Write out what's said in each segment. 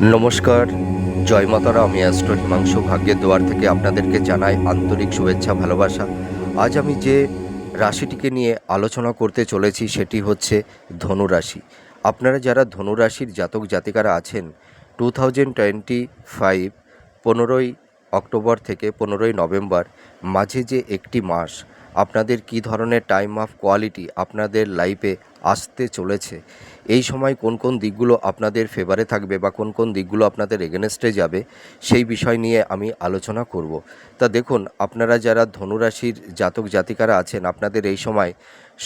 নমস্কার। জয় মাতারা আমি অ্যাস্ট্রো হিমাংশু। ভাগ্যের দোয়ার থেকে আপনাদেরকে জানাই আন্তরিক শুভেচ্ছা, ভালোবাসা। আজ আমি যে রাশিটিকে নিয়ে আলোচনা করতে চলেছি সেটি হচ্ছে ধনু রাশি আপনারা যারা ধনু রাশির জাতক জাতিকারা আছেন টু থাউজেন্ড টোয়েন্টি ফাইভ পনেরোই অক্টোবর থেকে পনেরোই নভেম্বর, মাঝে যে একটি মাস, আপনাদের কী ধরনের টাইম অফ কোয়ালিটি আপনাদের লাইফে আসতে চলেছে? এই সময় কোন কোন দিকগুলো আপনাদের ফেভারে থাকবে বা কোন কোন দিকগুলো আপনাদের এগেনস্টে যাবে, সেই বিষয় নিয়ে আমি আলোচনা করব। তা দেখুন, আপনারা যারা ধনুরাশির জাতক জাতিকারা আছেন, আপনাদের এই সময়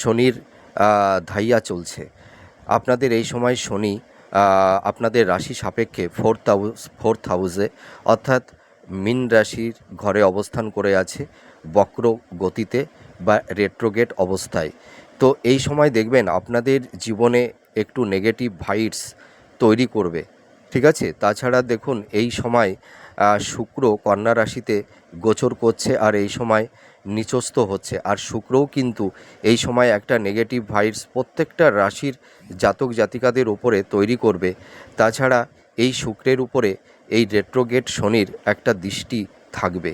শনির ধাইয়া চলছে। আপনাদের এই সময় শনি আপনাদের রাশি সাপেক্ষে ফোর্থ হাউস ফোর্থ হাউসে অর্থাৎ মিন রাশির ঘরে অবস্থান করে আছে বক্র গতিতে বা রেট্রোগেট অবস্থায়। তো এই সময় দেখবেন, আপনাদের জীবনে একটু নেগেটিভ ভাইটস তৈরি করবে। ঠিক আছে? তাছাড়া দেখুন, এই সময় শুক্র কন্যা রাশিতে গোচর করছে আর এই সময় নিচস্থ হচ্ছে। আর শুক্রও কিন্তু এই সময় একটা নেগেটিভ ভাইটস প্রত্যেকটা রাশির জাতক জাতিকাদের উপরে তৈরি করবে। তাছাড়া এই শুক্রের উপরে এই রেট্রোগেট শনির একটা দৃষ্টি থাকবে।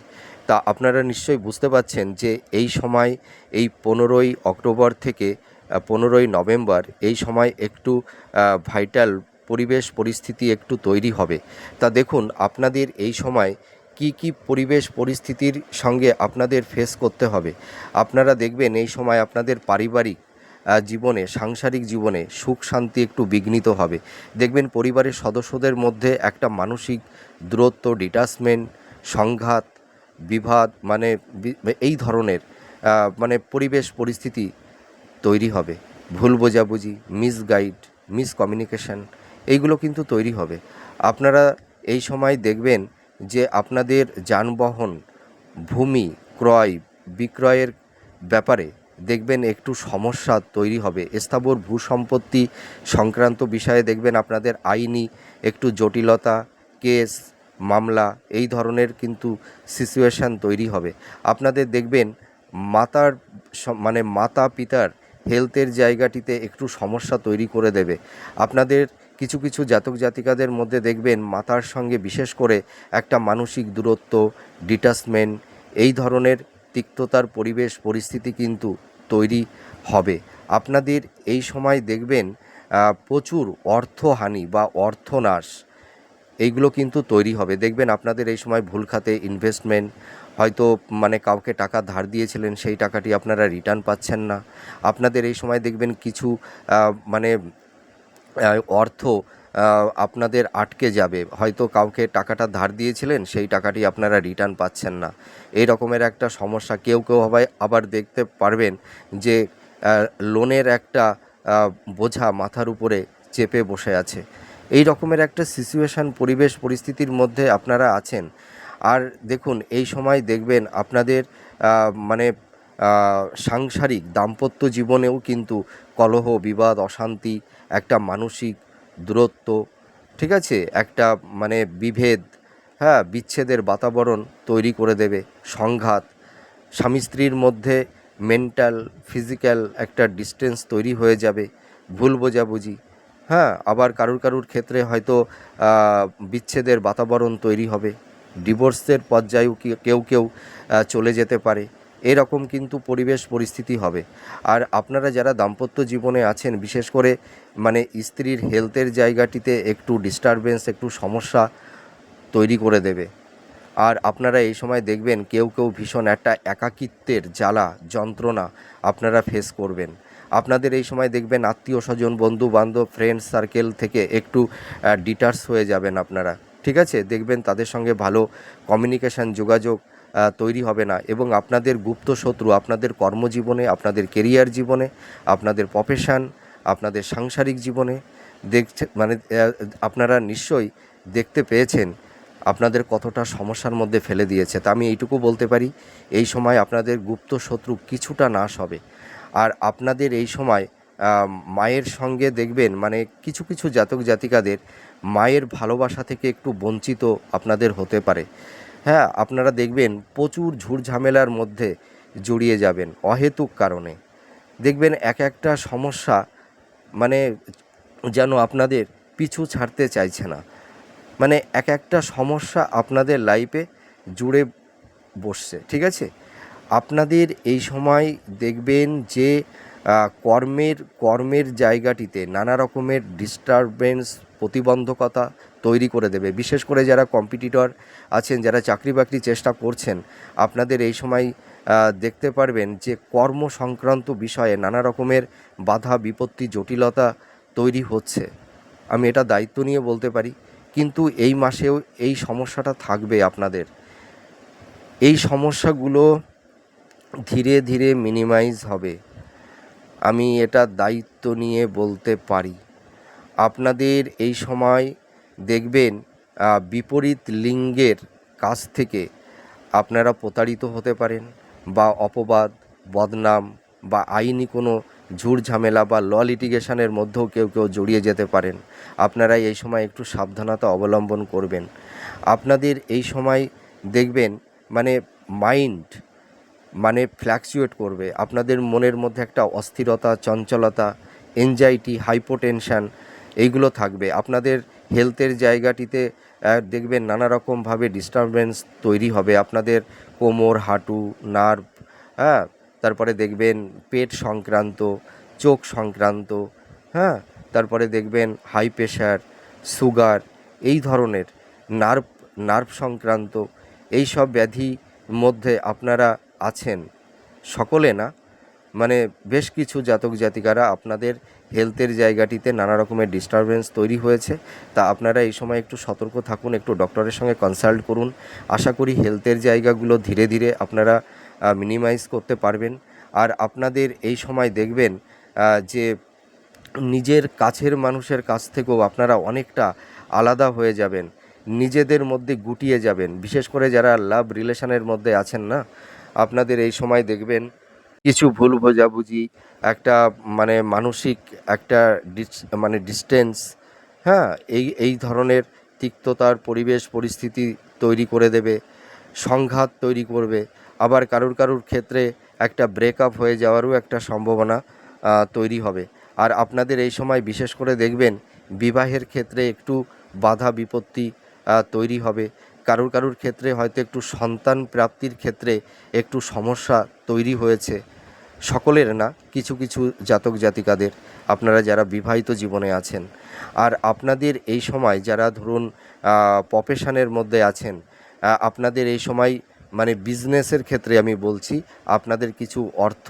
তা আপনারা নিশ্চয়ই বুঝতে পাচ্ছেন যে এই সময়, এই পনেরোই অক্টোবর থেকে পনেরোই নভেম্বর, এই সময় একটু ভাইটাল পরিবেশ পরিস্থিতি একটু তৈরি হবে। তা দেখুন, আপনাদের এই সময় কি কি পরিবেশ পরিস্থিতির সঙ্গে আপনাদের ফেস করতে হবে। আপনারা দেখবেন এই সময় আপনাদের পারিবারিক জীবনে, সাংসারিক জীবনে সুখ শান্তি একটু বিঘ্নিত হবে। দেখবেন পরিবারের সদস্যদের মধ্যে একটা মানসিক দূরত্ব ডিটাচমেন্ট সংঘাত, বিবাদ মানে এই ধরনের মানে পরিবেশ পরিস্থিতি তৈরি হবে। ভুল বোঝাবুঝি মিসগাইড মিসকমিউনিকেশন এইগুলো কিন্তু তৈরি হবে। আপনারা এই সময় দেখবেন যে আপনাদের যানবাহন, ভূমি, ক্রয়, বিক্রয়ের ব্যাপারে দেখবেন একটু সমস্যা তৈরি হবে। স্থাবর ভূ সম্পত্তি সংক্রান্ত বিষয়ে দেখবেন আপনাদের আইনি একটু জটিলতা, কেস, মামলা, এই ধরনের কিন্তু সিচুয়েশান তৈরি হবে। আপনাদের দেখবেন মাতার মানে মাতা পিতার হেলথের জায়গাটিতে একটু সমস্যা তৈরি করে দেবে। আপনাদের কিছু কিছু জাতক, জাতিকাদের মধ্যে দেখবেন মাতার সঙ্গে বিশেষ করে একটা মানসিক দূরত্ব ডিটাচমেন্ট এই ধরনের তিক্ততার পরিবেশ, পরিস্থিতি কিন্তু তৈরি হবে। আপনাদের এই সময় দেখবেন প্রচুর অর্থহানি বা অর্থনাশ, এইগুলো কিন্তু তৈরি হবে। দেখবেন আপনাদের এই সময় ভুল খাতে ইনভেস্টমেন্ট হয়তো মানে কাউকে টাকা ধার দিয়েছিলেন, সেই টাকাটি আপনারা রিটার্ন পাচ্ছেন না। আপনাদের এই সময় দেখবেন কিছু মানে অর্থ আপনাদের আটকে যাবে। হয়তো কাউকে টাকাটা ধার দিয়েছিলেন, সেই টাকাটি আপনারা রিটার্ন পাচ্ছেন না। এই রকমের একটা সমস্যা। কেউ কেউ হবে, আবার দেখতে পারবেন যে লোনের একটা বোঝা মাথার উপরে চেপে বসে আছে। এই রকমের একটা সিচুয়েশান পরিবেশ, পরিস্থিতির মধ্যে আপনারা আছেন। আর দেখুন, এই সময় দেখবেন আপনাদের মানে সাংসারিক দাম্পত্য জীবনেও কিন্তু কলহ, বিবাদ, অশান্তি, একটা মানসিক দূরত্ব, ঠিক আছে? একটা মানে বিভেদ হ্যাঁ বিচ্ছেদের বাতাবরণ তৈরি করে দেবে, সংঘাত। স্বামী স্ত্রীর মধ্যে মেন্টাল, ফিজিক্যাল একটা ডিস্টেন্স তৈরি হয়ে যাবে, ভুল বোঝাবুঝি হ্যাঁ? আবার কারুর কারুর ক্ষেত্রে হয়তো বিচ্ছেদের বাতাবরণ তৈরি হবে। ডিভোর্সের পর্যায়েও কেউ কেউ চলে যেতে পারে। এরকম কিন্তু পরিবেশ পরিস্থিতি হবে। আর আপনারা যারা দাম্পত্য জীবনে আছেন, বিশেষ করে মানে স্ত্রীর হেলথের জায়গাটিতে একটু ডিস্টারবেন্স একটু সমস্যা তৈরি করে দেবে। আর আপনারা এই সময় দেখবেন কেউ কেউ ভীষণ একটা একাকিত্বের জ্বালা, যন্ত্রণা আপনারা ফেস করবেন। আপনাদের এই সময় দেখবেন আত্মীয় স্বজন বন্ধু বান্ধব ফ্রেন্ড সার্কেল থেকে একটু ডিটার্স হয়ে যাবেন আপনারা। ঠিক আছে? দেখবেন তাদের সঙ্গে ভালো কমিউনিকেশান যোগাযোগ তৈরি হবে না। এবং আপনাদের গুপ্ত শত্রু, আপনাদের কর্মজীবনে, আপনাদের কেরিয়ার জীবনে, আপনাদের প্রফেশন আপনাদের সাংসারিক জীবনে দেখছে মানে আপনারা নিশ্চয়ই দেখতে পেয়েছেন আপনাদের কতটা সমস্যার মধ্যে ফেলে দিয়েছে। তা আমি এইটুকু বলতে পারি, এই সময় আপনাদের গুপ্ত শত্রু কিছুটা নাশ হবে। আর আপনাদের এই সময় মায়ের সঙ্গে দেখবেন মানে কিছু কিছু জাতক জাতিকাদের মায়ের ভালোবাসা থেকে একটু বঞ্চিত আপনাদের হতে পারে। হ্যাঁ আপনারা দেখবেন প্রচুর ঝুড়ঝামেলার মধ্যে জড়িয়ে যাবেন, অহেতুক কারণে। দেখবেন এক একটা সমস্যা মানে যেন আপনাদের পিছু ছাড়তে চাইছে না। মানে এক একটা সমস্যা আপনাদের লাইফে জুড়ে বসছে, ঠিক আছে? আপনাদের এই সময় দেখবেন যে কর্মের কর্মের জায়গাটিতে নানা রকমের ডিস্টারবেন্স প্রতিবন্ধকতা তৈরি করে দেবে। বিশেষ করে যারা কম্পিটিটর আছেন, যারা চাকরি বাকরি চেষ্টা করছেন, আপনাদের এই সময় দেখতে পারবেন যে কর্ম সংক্রান্ত বিষয়ে নানা রকমের বাধা, বিপত্তি, জটিলতা তৈরি হচ্ছে। আমি এটা দায়িত্ব নিয়ে বলতে পারি, কিন্তু এই মাসেও এই সমস্যাটা থাকবে আপনাদের। এই সমস্যাগুলো ধীরে ধীরে মিনিমাইজ হবে। আমি এটা দায়িত্ব নিয়ে বলতে পারি। আপনাদের এই সময় দেখবেন বিপরীত লিঙ্গের কাছ থেকে আপনারা প্রতারিত হতে পারেন বা অপবাদ, বদনাম বা আইনি কোনো ঝুড় ঝামেলা বা ল লিটিগেশনের মধ্যেও কেউ কেউ জড়িয়ে যেতে পারেন। আপনারা এই সময় একটু সাবধানতা অবলম্বন করবেন। আপনাদের এই সময় দেখবেন মানে মাইন্ড মানে ফ্ল্যাকচুয়েট করবে। আপনাদের মনের মধ্যে একটা অস্থিরতা, চঞ্চলতা এনজাইটি হাইপোটেনশান এইগুলো থাকবে। আপনাদের হেলথের জায়গাটিতে দেখবেন নানা রকমভাবে ডিস্টারবেন্স তৈরি হবে। আপনাদের কোমর, হাঁটু নার্ভ হ্যাঁ তারপরে দেখবেন পেট সংক্রান্ত, চোখ সংক্রান্ত হ্যাঁ তারপরে দেখবেন হাই প্রেশার সুগার এই ধরনের নার্ভ নার্ভ সংক্রান্ত এই সব ব্যাধি মধ্যে আপনারা আছেন সকলে না মানে বেশ কিছু জাতক জাতিকারা আপনাদের হেলথের জায়গাটিতে নানা রকমের ডিস্টারবেন্স তৈরি হয়েছে। তা আপনারা এই সময় একটু সতর্ক থাকুন, একটু ডক্টরের সঙ্গে কনসাল্ট করুন। আশা করি হেলথের জায়গাগুলো ধীরে ধীরে আপনারা মিনিমাইজ করতে পারবেন। আর আপনাদের এই সময় দেখবেন যে নিজের কাছের মানুষের কাছ থেকেও আপনারা অনেকটা আলাদা হয়ে যাবেন। নিজেদের মধ্যে গুটিয়ে যাবেন। বিশেষ করে যারা লাভ রিলেশনের মধ্যে আছেন না আপনাদের এই সময় দেখবেন কিছু ভুল বোঝাবুঝি, একটা মানে মানসিক একটা মানে ডিস্টেন্স হ্যাঁ এই এই ধরনের তিক্ততার পরিবেশ, পরিস্থিতি তৈরি করে দেবে, সংঘাত তৈরি করবে। আবার কারুর কারুর ক্ষেত্রে একটা ব্রেকআপ হয়ে যাওয়ারও একটা সম্ভাবনা তৈরি হবে। আর আপনাদের এই সময় বিশেষ করে দেখবেন, বিবাহের ক্ষেত্রে একটু বাধা বিপত্তি তৈরি হবে। কারুর কারুর ক্ষেত্রে হয়তো একটু সন্তান প্রাপ্তির ক্ষেত্রে একটু সমস্যা তৈরি হয়েছে। সকলের না, কিছু কিছু জাতক জাতিকাদের, আপনারা যারা বিবাহিত জীবনে আছেন। আর আপনাদের এই সময় যারা ধরুন প্রফেশনের মধ্যে আছেন আপনাদের এই সময় মানে বিজনেসের ক্ষেত্রে আমি বলছি, আপনাদের কিছু অর্থ,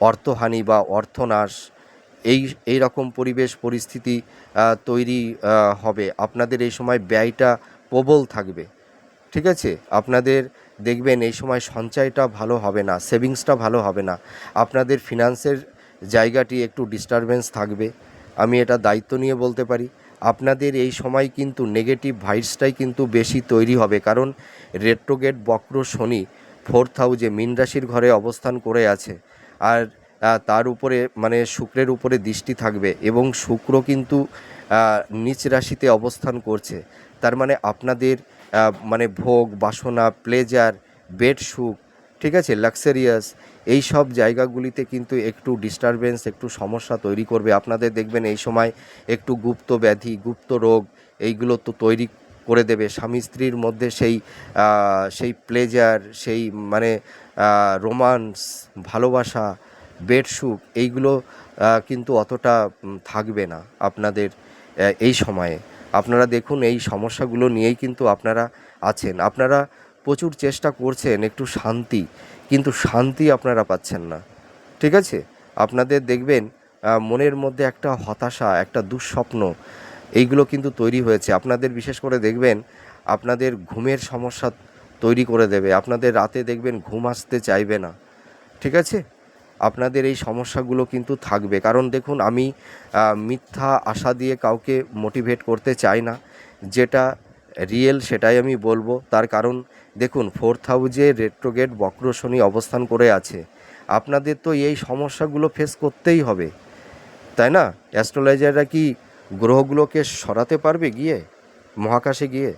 অর্থহানি বা অর্থনাশ, এই এই রকম পরিবেশ, পরিস্থিতি তৈরি হবে। আপনাদের এই সময় ব্যয়টা প্রবল থাকবে। ঠিক আছে? আপনাদের দেখবেন এই সময় সঞ্চয়টা ভালো হবে না, সেভিংসটা ভালো হবে না। আপনাদের ফিনান্সের জায়গাটি একটু ডিস্টারবেন্স থাকবে। আমি এটা দায়িত্ব নিয়ে বলতে পারি। আপনাদের এই সময় কিন্তু নেগেটিভ ভাইবসটাই কিন্তু বেশি তৈরি হবে। কারণ রেট্রোগেট বক্র শনি ফোর্থ হাউজে মীন রাশির ঘরে অবস্থান করে আছে। আর তার উপরে মানে শুক্রের উপরে দৃষ্টি থাকবে এবং শুক্র কিন্তু নিচ রাশিতে অবস্থান করছে। তার মানে আপনাদের মানে ভোগ, বাসনা প্লেজার বেড সুখ, ঠিক আছে লাক্সারিয়াস এই সব জায়গাগুলিতে কিন্তু একটু ডিস্টারবেন্স একটু সমস্যা তৈরি করবে। আপনাদের দেখবেন এই সময় একটু গুপ্ত ব্যাধি, গুপ্ত রোগ, এইগুলো তো তৈরি করে দেবে। স্বামী স্ত্রীর মধ্যে সেই সেই প্লেজার সেই মানে রোমান্স ভালোবাসা বেড সুখ এইগুলো কিন্তু অতটা থাকবে না আপনাদের এই সময়ে। আপনারা দেখুন, এই সমস্যাগুলো নিয়েই কিন্তু আপনারা আছেন। আপনারা প্রচুর চেষ্টা করছেন একটু শান্তি, কিন্তু শান্তি আপনারা পাচ্ছেন না। ঠিক আছে? আপনাদের দেখবেন মনের মধ্যে একটা হতাশা, একটা দুঃস্বপ্ন, এইগুলো কিন্তু তৈরি হয়েছে। আপনাদের বিশেষ করে দেখবেন, আপনাদের ঘুমের সমস্যা তৈরি করে দেবে। আপনাদের রাতে দেখবেন ঘুম আসতে চাইবে না। ঠিক আছে? আপনাদের এই সমস্যাগুলো কিন্তু থাকবে। কারণ দেখুন, আমি মিথ্যা আশা দিয়ে কাউকে মোটিভেট করতে চাই না। যেটা রিয়েল সেটাই আমি বলব। তার কারণ দেখুন ফোর্থ হাউজে রেট্রোগেট বক্র শনি অবস্থান করে আছে। আপনাদের তো এই সমস্যাগুলো ফেস করতেই হবে। তাই না? অ্যাস্ট্রোলজাররা কি গ্রহগুলোকে সরাতে পারবে গিয়ে? মহাকাশে গিয়ে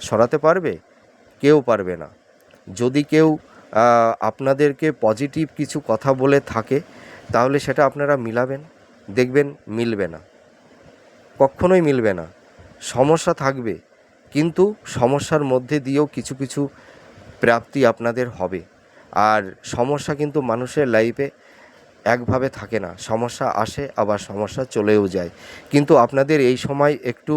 সরাতে পারবে? কেউ পারবে না। যদি কেউ আপনাদেরকে পজিটিভ কিছু কথা বলে থাকে, তাহলে সেটা আপনারা মিলাবেন, দেখবেন মিলবে না। কখনোই মিলবে না। সমস্যা থাকবে, কিন্তু সমস্যার মধ্যে দিয়েও কিছু কিছু প্রাপ্তি আপনাদের হবে। আর সমস্যা কিন্তু মানুষের লাইফে একভাবে থাকে না। সমস্যা আসে, আবার সমস্যা চলেও যায়। কিন্তু আপনাদের এই সময় একটু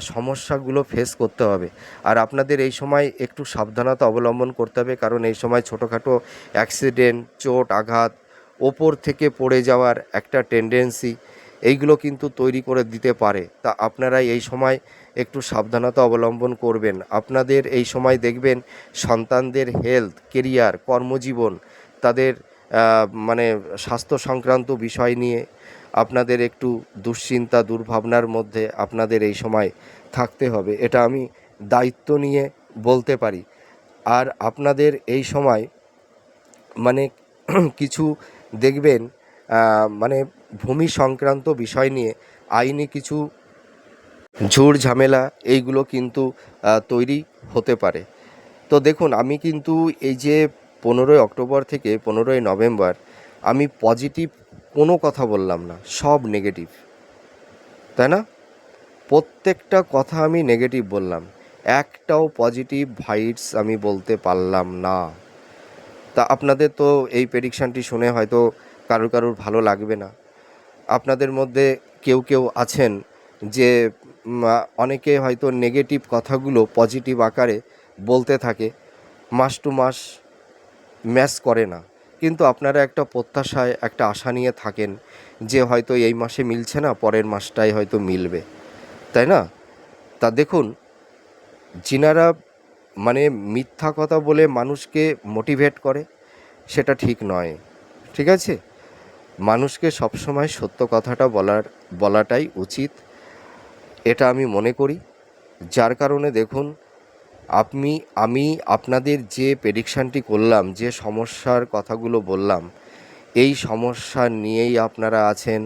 সমস্যাগুলো ফেস করতে হবে। আর আপনাদের এই সময় একটু সাবধানতা অবলম্বন করতে হবে। কারণ এই সময় ছোটোখাটো অ্যাক্সিডেন্ট চোট, আঘাত, ওপর থেকে পড়ে যাওয়ার একটা টেন্ডেন্সি এইগুলো কিন্তু তৈরি করে দিতে পারে। তা আপনারা এই সময় একটু সাবধানতা অবলম্বন করবেন। আপনাদের এই সময় দেখবেন সন্তানদের হেলথ কেরিয়ার কর্মজীবন, তাদের মানে স্বাস্থ্য সংক্রান্ত বিষয় নিয়ে আপনাদের একটু দুশ্চিন্তা, দুর্ভাবনার মধ্যে আপনাদের এই সময় থাকতে হবে। এটা আমি দায়িত্ব নিয়ে বলতে পারি। আর আপনাদের এই সময় মানে কিছু দেখবেন মানে ভূমি সংক্রান্ত বিষয় নিয়ে আইনি কিছু ঝুড় ঝামেলা এইগুলো কিন্তু তৈরি হতে পারে। তো দেখুন, আমি কিন্তু এই যে পনেরোই অক্টোবর থেকে পনেরোই নভেম্বর, আমি পজিটিভ কোনো কথা বললাম না, সব নেগেটিভ তাই না? প্রত্যেকটা কথা আমি নেগেটিভ বললাম। একটাও পজিটিভ ভাইটস আমি বলতে পারলাম না। তা আপনাদের তো এই প্রেডিকশানটি শুনে হয়তো কারোর কারোর ভালো লাগবে না। আপনাদের মধ্যে কেউ কেউ আছেন যে অনেকে হয়তো নেগেটিভ কথাগুলো পজিটিভ আকারে বলতে থাকে। মাস টু মাস ম্যাচ করে না। কিন্তু আপনারা একটা প্রত্যাশায়, একটা আশা নিয়ে থাকেন যে হয়তো এই মাসে মিলছে না, পরের মাসটাই হয়তো মিলবে। তাই না? তা দেখুন, যিনারা মানে মিথ্যা কথা বলে মানুষকে মোটিভেট করে, সেটা ঠিক নয়। ঠিক আছে? মানুষকে সবসময় সত্য কথাটা বলার, বলাটাই উচিত। এটা আমি মনে করি। যার কারণে দেখুন আপনি, আমি আপনাদের যে প্রেডিকশানটি করলাম, যে সমস্যার কথাগুলো বললাম, এই সমস্যা নিয়েই আপনারা আছেন,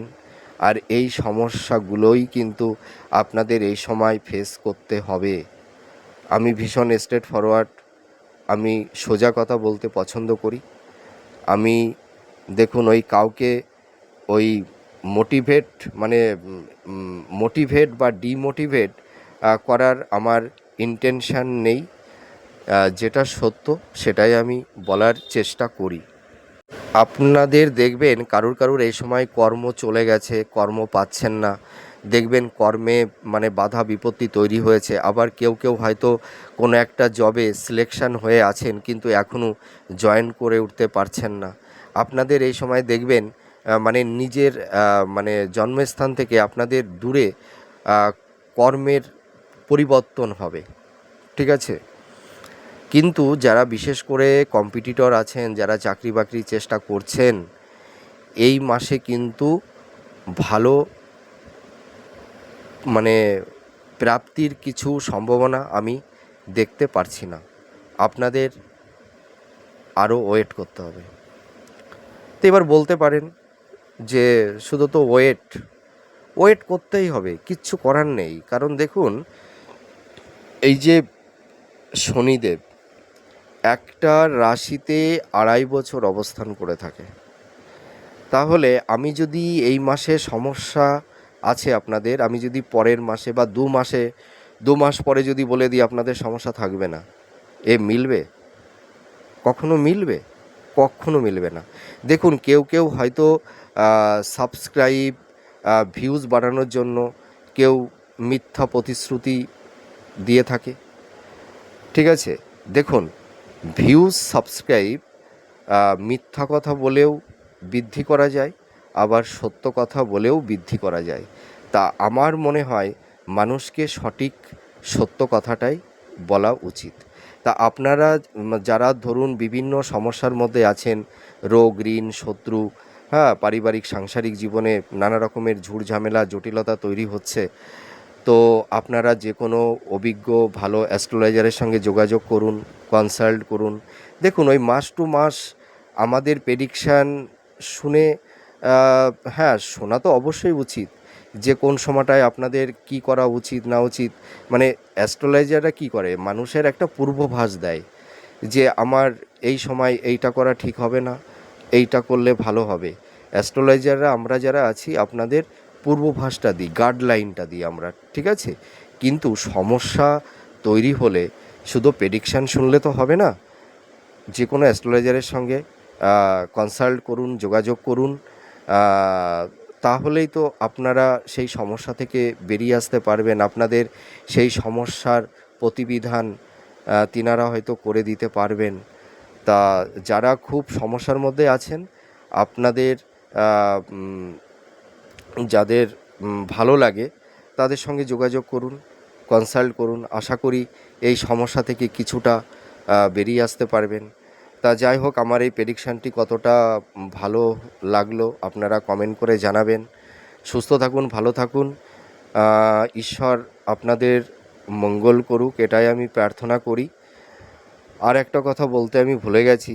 আর এই সমস্যাগুলোই কিন্তু আপনাদের এই সময় ফেস করতে হবে। আমি ভীষণ স্ট্রেট ফরওয়ার্ড আমি সোজা কথা বলতে পছন্দ করি। আমি, দেখুন, ওই কাউকে, ওই মোটিভেট মানে মোটিভেট বা ডিমোটিভেট করার আমার ইন্টেনশান নেই যেটা সত্য সেটাই আমি বলার চেষ্টা করি। আপনাদের দেখবেন কারুর কারুর এই সময় কর্ম চলে গেছে, কর্ম পাচ্ছেন না। দেখবেন কর্মে মানে বাধা বিপত্তি তৈরি হয়েছে। আবার কেউ কেউ হয়তো কোনো একটা জবে সিলেকশন হয়ে আছেন, কিন্তু এখনও জয়েন করে উঠতে পারছেন না। আপনাদের এই সময় দেখবেন মানে নিজের মানে জন্মস্থান থেকে আপনাদের দূরে কর্মের পরিবর্তন হবে। ঠিক আছে? কিন্তু যারা বিশেষ করে কম্পিটিটর আছেন, যারা চাকরি বাকরির চেষ্টা করছেন, এই মাসে কিন্তু ভালো মানে প্রাপ্তির কিছু সম্ভাবনা আমি দেখতে পারছি না। আপনাদের আরও ওয়েট করতে হবে। তো এবার বলতে পারেন যে শুধু তো ওয়েট ওয়েট করতেই হবে, কিচ্ছু করার নেই। কারণ দেখুন এই যে শনিদেব একটা রাশিতে আড়াই বছর অবস্থান করে থাকে। তাহলে আমি যদি এই মাসে সমস্যা আছে আপনাদের, আমি যদি পরের মাসে বা দু মাসে, দু মাস পরে যদি বলে দিই আপনাদের সমস্যা থাকবে না, এ মিলবে? কখনো মিলবে? কখনো মিলবে না। দেখুন, কেউ কেউ হয়তো সাবস্ক্রাইব ভিউজ বাড়ানোর জন্য কেউ মিথ্যা প্রতিশ্রুতি দিয়ে থাকে। ঠিক আছে? দেখুন ভিউজ সাবস্ক্রাইব মিথ্যা কথা বলেও বৃদ্ধি করা যায়, আবার সত্য কথা বলেও বৃদ্ধি করা যায়। তা আমার মনে হয় মানুষকে সঠিক সত্য কথাটাই বলা উচিত। তা আপনারা যারা ধরুন বিভিন্ন সমস্যার মধ্যে আছেন, রোগ, ঋণ, শত্রু হ্যাঁ পারিবারিক, সাংসারিক জীবনে নানা রকমের ঝুড় ঝামেলা জটিলতা তৈরি হচ্ছে তো আপনারা যে কোনো অভিজ্ঞ, ভালো অ্যাস্ট্রোলজারের সঙ্গে যোগাযোগ করুন কনসাল্ট করুন। দেখুন, ওই মাস টু মাস আমাদের প্রেডিকশান শুনে হ্যাঁ শোনা তো অবশ্যই উচিত। যে কোন সময়টায় আপনাদের কি করা উচিত, না উচিত। মানে অ্যাস্ট্রোলজাররা কি করে? মানুষের একটা পূর্বভাস দেয় যে আমার এই সময় এইটা করা ঠিক হবে না, এইটা করলে ভালো হবে। অ্যাস্ট্রোলজাররা আমরা যারা আছি, আপনাদের পূর্বভাসটা দিই গাইডলাইনটা দিই আমরা, ঠিক আছে? কিন্তু সমস্যা তৈরি হলে শুধু প্রেডিকশান শুনলে তো হবে না। যে কোনো অ্যাস্ট্রোলজারের সঙ্গে কনসাল্ট করুন, যোগাযোগ করুন তাহলেই তো আপনারা সেই সমস্যা থেকে বেরিয়ে আসতে পারবেন। আপনাদের সেই সমস্যার প্রতিবিধান তিনারা হয়তো করে দিতে পারবেন। তা যারা খুব সমস্যার মধ্যে আছেন, আপনাদের যাদের ভালো লাগে তাদের সঙ্গে যোগাযোগ করুন কনসাল্ট করুন। আশা করি এই সমস্যা থেকে কিছুটা বেরিয়ে আসতে পারবেন। তা যাই হোক, আমার এই প্রেডিকশানটি কতটা ভালো লাগল আপনারা কমেন্ট করে জানাবেন। সুস্থ থাকুন, ভালো থাকুন। ঈশ্বর আপনাদের মঙ্গল করুক, এটাই আমি প্রার্থনা করি। আর একটা কথা বলতে আমি ভুলে গেছি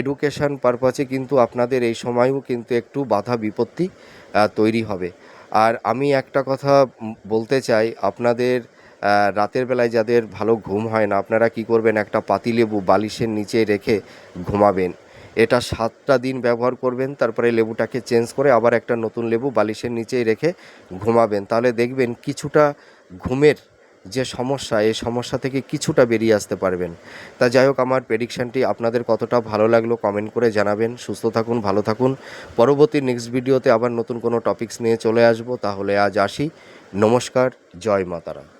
এডুকেশন পারপাসে কিন্তু আপনাদের এই সময়ও কিন্তু একটু বাধা বিপত্তি। তৈরি হবে। আর আমি একটা কথা বলতে চাই, আপনাদের রাতের বেলায় যাদের ভালো ঘুম হয় না, আপনারা কি করবেন? একটা পাতি লেবু বালিশের নিচে রেখে ঘুমাবেন। এটা সাতটা দিন ব্যবহার করবেন, তারপরে লেবুটাকে চেঞ্জ করে আবার একটা নতুন লেবু বালিশের নিচেই রেখে ঘুমাবেন। তাহলে দেখবেন কিছুটা ঘুমের যে সমস্যা, এই সমস্যা থেকে কিছুটা বেরিয়ে আসতে পারবেন। তা যাই হোক, আমার প্রেডিকশানটি আপনাদের কতটা ভালো লাগল কমেন্ট করে জানাবেন। সুস্থ থাকুন, ভালো থাকুন। পরবর্তী নেক্সট ভিডিওতে আবার নতুন কোনো টপিকস নিয়ে চলে আসব। তাহলে আজ আসি। নমস্কার, জয় মাতারা।